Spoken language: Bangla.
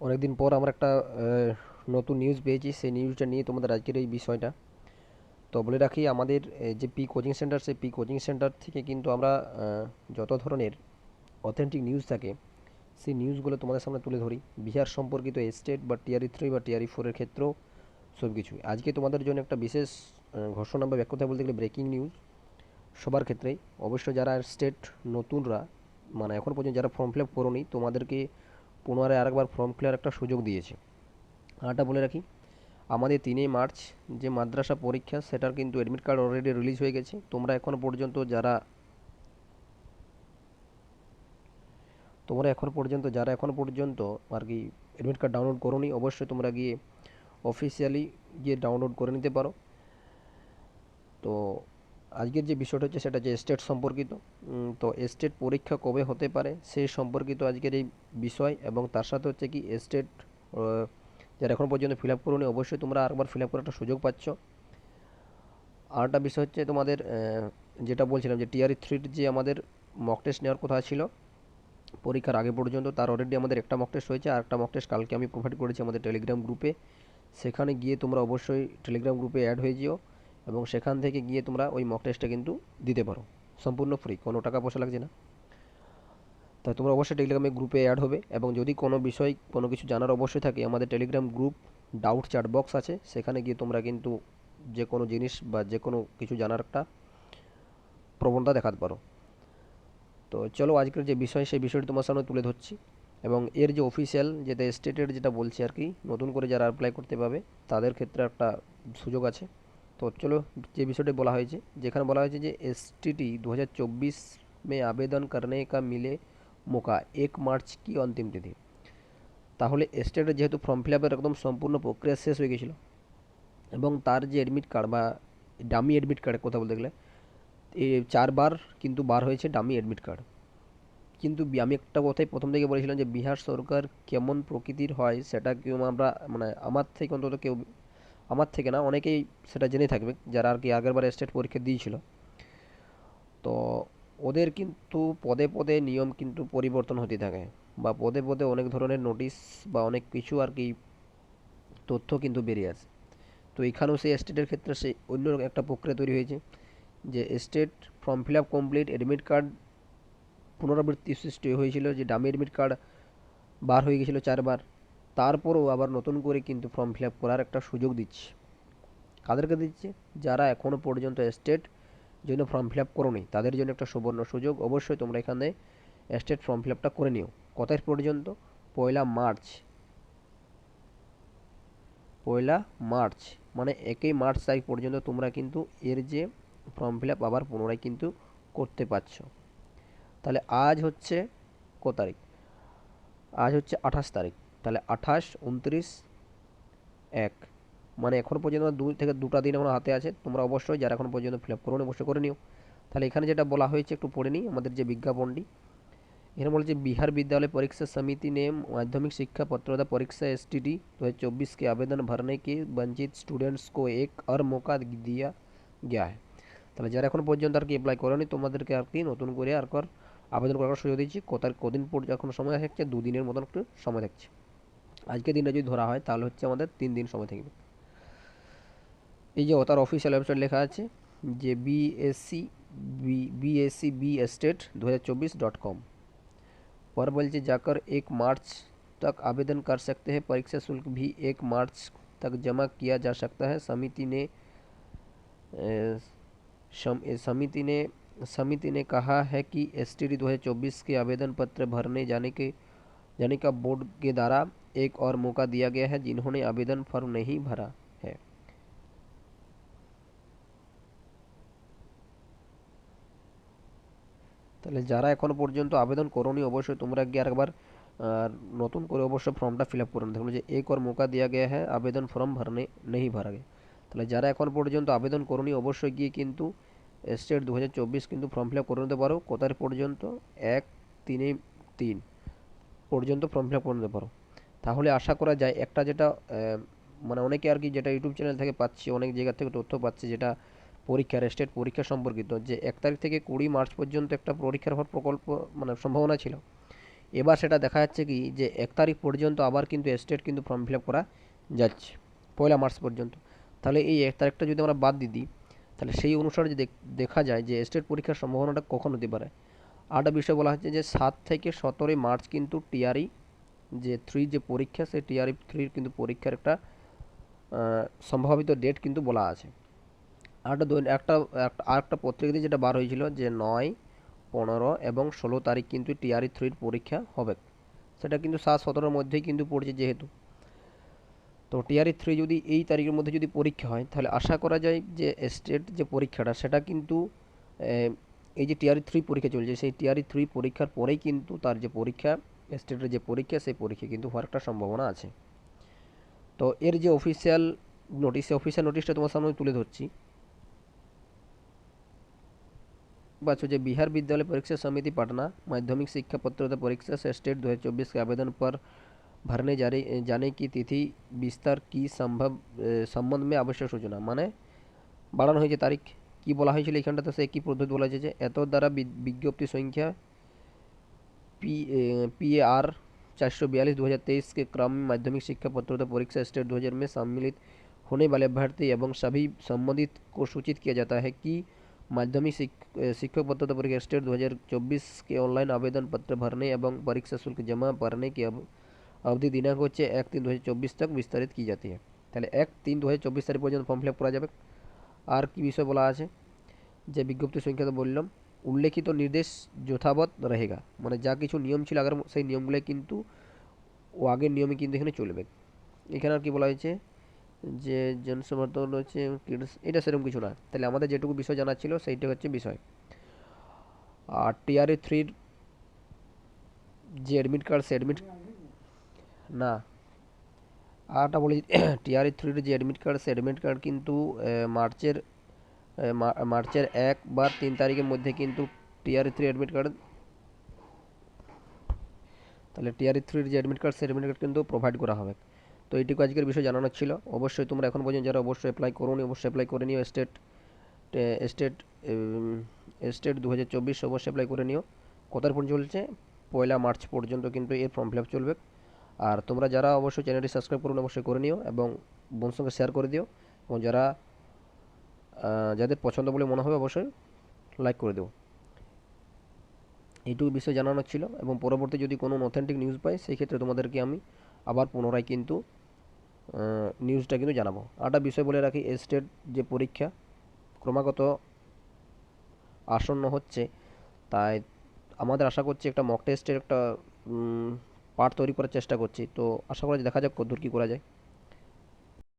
অনেকদিন পর আমরা একটা নতুন নিউজ পেয়েছি। সেই নিউজটা নিয়ে তোমাদের আজকের এই বিষয়টা। তো বলে রাখি, আমাদের যে পি কোচিং সেন্টার সেই পি কোচিং সেন্টার থেকে কিন্তু আমরা যত ধরনের অথেন্টিক নিউজ থাকে, সেই নিউজগুলো তোমাদের সামনে তুলে ধরি। বিহার সম্পর্কিত স্টেট বা টিআরই থ্রি বা টিআরই ফোরের ক্ষেত্রেও সব কিছুই আজকে তোমাদের জন্য একটা বিশেষ ঘোষণা বা এক বলতে গেলে ব্রেকিং নিউজ সবার ক্ষেত্রেই। অবশ্য যারা স্টেট নতুনরা মানে এখন পর্যন্ত যারা ফর্ম ফিল আপ করোনি, তোমাদেরকে পুনরায় আরেকবার ফর্ম ফিল একটা সুযোগ দিয়েছে। আরটা বলে রাখি, আমাদের তিনই মার্চ যে মাদ্রাসা পরীক্ষা, সেটার কিন্তু অ্যাডমিট কার্ড অলরেডি রিলিজ হয়ে গেছে। তোমরা এখনও পর্যন্ত যারা, তোমরা এখন পর্যন্ত, যারা এখন পর্যন্ত আর কি অ্যাডমিট কার্ড ডাউনলোড করোনি, অবশ্যই তোমরা গিয়ে অফিসিয়ালি গিয়ে ডাউনলোড করে নিতে পারো। তো আজকের যে বিষয়টা হচ্ছে সেটা যে স্টেট সম্পর্কিত তো স্টেট পরীক্ষা কবে হতে পারে সে সম্পর্কিত আজকের এই বিষয় এবং তার সাথে হচ্ছে কি স্টেট যারা এখন পর্যন্ত ফিল আপ করোনি অবশ্যই তোমরা আরেকবার ফিল আপ করার একটা সুযোগ পাচ্ছ। আরেকটা বিষয় হচ্ছে তোমাদের যেটা বলছিলাম যে টিআরই থ্রির যে আমাদের মক টেস্ট নেওয়ার কথা ছিল, পরীক্ষার আগে পর্যন্ত তার অলরেডি আমাদের একটা মক টেস্ট হয়েছে আর একটা মক টেস্ট কালকে আমি প্রোভাইড করেছি আমাদের টেলিগ্রাম গ্রুপে সেখানে গিয়ে তোমরা অবশ্যই টেলিগ্রাম গ্রুপে অ্যাড হয়ে যেও। এবং সেখান থেকে গিয়ে তোমরা ওই মক টেস্টটা কিন্তু দিতে পারো। সম্পূর্ণ ফ্রি কোনো টাকা পয়সা লাগছে না। তাই তোমরা অবশ্যই টেলিগ্রামে গ্রুপে অ্যাড হবে এবং যদি কোনো বিষয়, কোনো কিছু জানার অবশ্যই থাকে, আমাদের telegram group doubt chat box আছে, সেখানে গিয়ে তোমরা কিন্তু যে কোনো জিনিস বা যে কোনো কিছু জানার একটা প্রবণতা দেখাতে পারো। তো চলো আজকের যে বিষয়, সেই বিষয়টি তোমার সামনে তুলে ধরছি এবং এর যে অফিসিয়াল যেটা স্টেটের যেটা বলছি আর কি, নতুন করে যারা অ্যাপ্লাই করতে পাবে তাদের ক্ষেত্রে একটা সুযোগ আছে। তো চলো যে বিষয়টি বলা হয়েছে যেখানে বলা হয়েছে যে এস टी टी दो हज़ार चौबीस में आवेदन करने का मिले मौका এক মার্চ কি অন্তিম তিথি তাহলে স্টেটের যেহেতু ফর্ম ফিল আপের একদম সম্পূর্ণ প্রক্রিয়া শেষ হয়ে গেছিলো এবং তার যে অ্যাডমিট কার্ড বা ডামি অ্যাডমিট কার্ডের কথা বলতে গেলে এই চারবার কিন্তু বার হয়েছে ডামি অ্যাডমিট কার্ড কিন্তু বি- আমি একটা কথাই প্রথম থেকে বলেছিলাম যে বিহার সরকার কেমন প্রকৃতির হয় সেটা কেউ আমরা মানে আমার থেকে অন্তত কেউ আমার থেকে না অনেকেই সেটা জেনে থাকবে, যারা আর কি আগেরবার স্টেট পরীক্ষা দিয়েছিল। তো ওদের কিন্তু পদে পদে নিয়ম কিন্তু পরিবর্তন হতে থাকে বা পদে পদে অনেক ধরনের নোটিশ বা অনেক কিছু আর কি তথ্য কিন্তু বেরিয়ে আসে। তো এখানেও সেই স্টেটের ক্ষেত্রে সেই অন্য একটা প্রক্রিয়া তৈরি হয়েছে যে state form fill up complete admit card পুনরাবৃত্তি সৃষ্টি হয়েছিল, যে ডামি অ্যাডমিট কার্ড বার হয়ে গেছিল চারবার। তারপরেও আবার নতুন করে কিন্তু ফর্ম ফিল আপ করার একটা সুযোগ দিচ্ছে। কাদেরকে দিচ্ছে? যারা এখনও পর্যন্ত স্টেট জন্য ফর্ম ফিল আপ করোনি, তাদের জন্য একটা সুবর্ণ সুযোগ। অবশ্যই তোমরা এখানে স্টেট ফর্ম ফিল আপটা করে নিও। কত পর্যন্ত? পয়লা মার্চ। পয়লা মার্চ। মানে একই মার্চ তারিখ পর্যন্ত তোমরা কিন্তু এর যে ফর্ম ফিল আপ আবার পুনরায় কিন্তু করতে পারছ। তাহলে আজ হচ্ছে ক তারিখ? আজ হচ্ছে আঠাশ তারিখ। তাহলে আঠাশ উনত্রিশ এক মানে এখন পর্যন্ত দুই থেকে দুটা দিন এখন হাতে আছে তোমরা অবশ্যই যারা এখন পর্যন্ত ফিল আপ করো অবশ্যই করে নিও তাহলে এখানে যেটা বলা হয়েছে একটু পড়ে নিই আমাদের যে বিজ্ঞাপনটি এখানে বলছে बिहार विद्यालय परीक्षा समिति ने माध्यमिक शिक्षा पत्रोदा परीक्षा एस टी डी दो हज़ार चौबीस के आवेदन भरने के वंचित स्टूडेंट्स को एक और मौका दिया गया है তাহলে যারা এখন পর্যন্ত আর কি অ্যাপ্লাই করেনি তোমাদেরকে আর কি নতুন করে আর কর আবেদন করার সুযোগ দিচ্ছি কত কদিন পর্যন্ত এখন সময় থাকছে দুদিনের মতন একটু সময় থাকছে আজকে দিনটা যদি ধরা হয় তাহলে হচ্ছে আমাদের তিন দিন সময় থাকবে এই যে তার অফিসিয়াল ওয়েবসাইট লেখা আছে যে BSc B B S C B estate दो हज़ार चौबीस डॉट कॉम पर बल्कि जाकर एक मार्च तक आवेदन कर सकते हैं परीक्षा शुल्क भी एक मार्च तक जमा किया जा सकता है समिति ने अ, शम- ए, समिति ने समिति ने कहा है कि एस टी डी दो हज़ार चौबीस के आवेदन पत्र भरने जाने के जाने का बोर्ड के द्वारा एक और मौका दिया गया है जिन्होंने आवेदन फॉर्म नहीं भरा है তাহলে যারা এখনো পর্যন্ত আবেদন করোনি অবশ্যই তোমরা গিয়ে আরেকবার আহ, নতুন করে অবশ্যই ফর্মটা ফিল আপ করুন দেখুন যে এক और मौका दिया गया है আবেদন ফর্ম ভরনে नहीं भरा गया তাহলে যারা এখন পর্যন্ত আবেদন করোনি অবশ্যই গিয়ে কিন্তু স্টেট দু হাজার চব্বিশ কিন্তু ফর্ম ফিল আপ করে নিতে পারো কোথায় পর্যন্ত এক তিনে তিন পর্যন্ত ফর্ম ফিল আপ করে নিতে পারো তাহলে আশা করা যায় একটা যেটা মানে অনেকে আর কি যেটা ইউটিউব চ্যানেল থেকে পাচ্ছি, অনেক জায়গা থেকে তথ্য পাচ্ছি যেটা পরীক্ষার স্টেট পরীক্ষা সম্পর্কিত, যে এক তারিখ থেকে কুড়ি মার্চ পর্যন্ত একটা পরীক্ষার হওয়ার প্রকল্প মানে সম্ভাবনা ছিল। এবার সেটা দেখা যাচ্ছে কি, যে এক তারিখ পর্যন্ত আবার কিন্তু স্টেট কিন্তু ফর্ম ফিল করা যাচ্ছে, পয়লা মার্চ পর্যন্ত। তাহলে এই এক তারিখটা যদি আমরা বাদ দিয়ে দিই, তাহলে সেই অনুসারে যে দেখ- দেখা যায় যে স্টেট পরীক্ষার সম্ভাবনাটা কখন হতে পারে। আরেকটা বিষয় বলা হচ্ছে যে সাত থেকে সতেরোই মার্চ কিন্তু টিআরই যে থ্রি যে পরীক্ষা, সেই টিআরই থ্রির কিন্তু পরীক্ষার একটা সম্ভাবিত ডেট কিন্তু বলা আছে। আরেকটা দৈন- একটা, একটা- আরেকটা পত্রিকাতে যেটা বার হয়েছিল যে নয়, পনেরো এবং ষোলো তারিখ কিন্তু টিআরই থ্রির পরীক্ষা হবে। সেটা কিন্তু সাত সতেরোর মধ্যেই কিন্তু পড়ছে যেহেতু। তো টিআরই থ্রি যদি এই তারিখের মধ্যে যদি পরীক্ষা হয়, তাহলে আশা করা যায় যে স্টেট যে পরীক্ষাটা, সেটা কিন্তু এই যে টিআরই থ্রি পরীক্ষা চলছে, সেই টিআরই থ্রি পরীক্ষার পরেই কিন্তু তার যে পরীক্ষা স্টেটের যে পরীক্ষা সেই পরীক্ষা কিন্তু হওয়ার একটা সম্ভাবনা আছে তো এর যে অফিসিয়াল নোটিশ অফিসিয়াল নোটিশটা তোমার সামনে আমি তুলে ধরছি बच्चों जो बिहार विद्यालय परीक्षा समिति पटना माध्यमिक शिक्षा पत्रता परीक्षा से स्टेट 2024 के आवेदन पर भरने जारी जाने की तिथि विस्तार की संभव এ, সম্বন্ধ में আবশ্যক সূচনা মানে বাড়ানো হয়েছে তারিখ কি বলা হয়েছিল এখানটাতে সে কি পদ্ধতি বলা হয়েছে যে এত দ্বারা বি- বিজ্ঞপ্তি সংখ্যা पी पी ए आर चार सौ बयालीस दो हज़ार तेईस के क्रम में माध्यमिक शिक्षा पत्रोत्तर परीक्षा स्टेट दो हज़ार में सम्मिलित होने वाले अभ्यर्थी एवं सभी संबंधित को सूचित किया जाता है कि माध्यमिक शिक- अ, शिक्षक पत्रोत्तर परीक्षा स्टेट 2024 के ऑनलाइन आवेदन पत्र भरने एवं परीक्षा शुल्क जमा भरने की अव- अवधि दिनांक হচ্ছে এক তিন দু হাজার চব্বিশ তক বিস্তারিত কি জাতি है তাহলে এক তিন দু হাজার চব্বিশ তারিখ পর্যন্ত ফর্ম ফিল আপ করা যাবে আর কি বিষয় বলা আছে যে বিজ্ঞপ্তি সংখ্যা তো বললাম উল্লেখিত নির্দেশ যথাবৎ রহেগা। মানে যা কিছু নিয়ম ছিল আগের সেই নিয়মগুলো কিন্তু, ও আগের নিয়মে কিন্তু এখানে চলবে। এখানে আর কি বলা হয়েছে? যে জনসমর্থন হচ্ছে এটা সেরকম কিছু না। তাহলে আমাদের যেটুকু বিষয় জানা ছিল সেইটা হচ্ছে বিষয়। আর টিআরএ থ্রির যে অ্যাডমিট কার্ড সে অ্যাডমিট না। আরটা বলি, টিআরএ থ্রির যে অ্যাডমিট কার্ড সে অ্যাডমিট কার্ড কিন্তু মার্চের মার্চের এক বা তিন তারিখের মধ্যে কিন্তু টিআরএ থ্রি অ্যাডমিট কার্ড তাহলে টিআরই থ্রির যে অ্যাডমিট কার্ড সেই অ্যাডমিট কার্ড কিন্তু প্রোভাইড করা হবে। তো এইটুকু আজকের বিষয় জানানোর ছিল। অবশ্যই তোমরা এখন পর্যন্ত যারা অবশ্যই অ্যাপ্লাই করোনি, অবশ্যই অ্যাপ্লাই করে নিও স্টেট স্টেট স্টেট দু হাজার চব্বিশ অবশ্যই অ্যাপ্লাই করে নিও। কোথার পর্যন্ত চলছে পয়লা মার্চ পর্যন্ত কিন্তু এর ফর্ম ফিল আপ চলবে। আর তোমরা যারা অবশ্যই চ্যানেলটি সাবস্ক্রাইব করুন, অবশ্যই করে নিও এবং বন্ধুর সঙ্গে শেয়ার করে দিও। এবং যারা যাদের পছন্দ বলে মনে হবে অবশ্যই লাইক করে দেবো। এইটুকু বিষয় জানানোর ছিল এবং পরবর্তী যদি কোনো অথেন্টিক নিউজ পাই, সেই ক্ষেত্রে তোমাদেরকে আমি আবার পুনরায় কিন্তু নিউজটা কিন্তু জানাব। আরেকটা বিষয় বলে রাখি স্টেট যে পরীক্ষা ক্রমাগত আসন্ন হচ্ছে, তাই আমাদের আশা করছি একটা মক টেস্টের একটা পার্ট তৈরি করার চেষ্টা করছি। তো আশা করা দেখা যাক কতদূর কী করা যায়।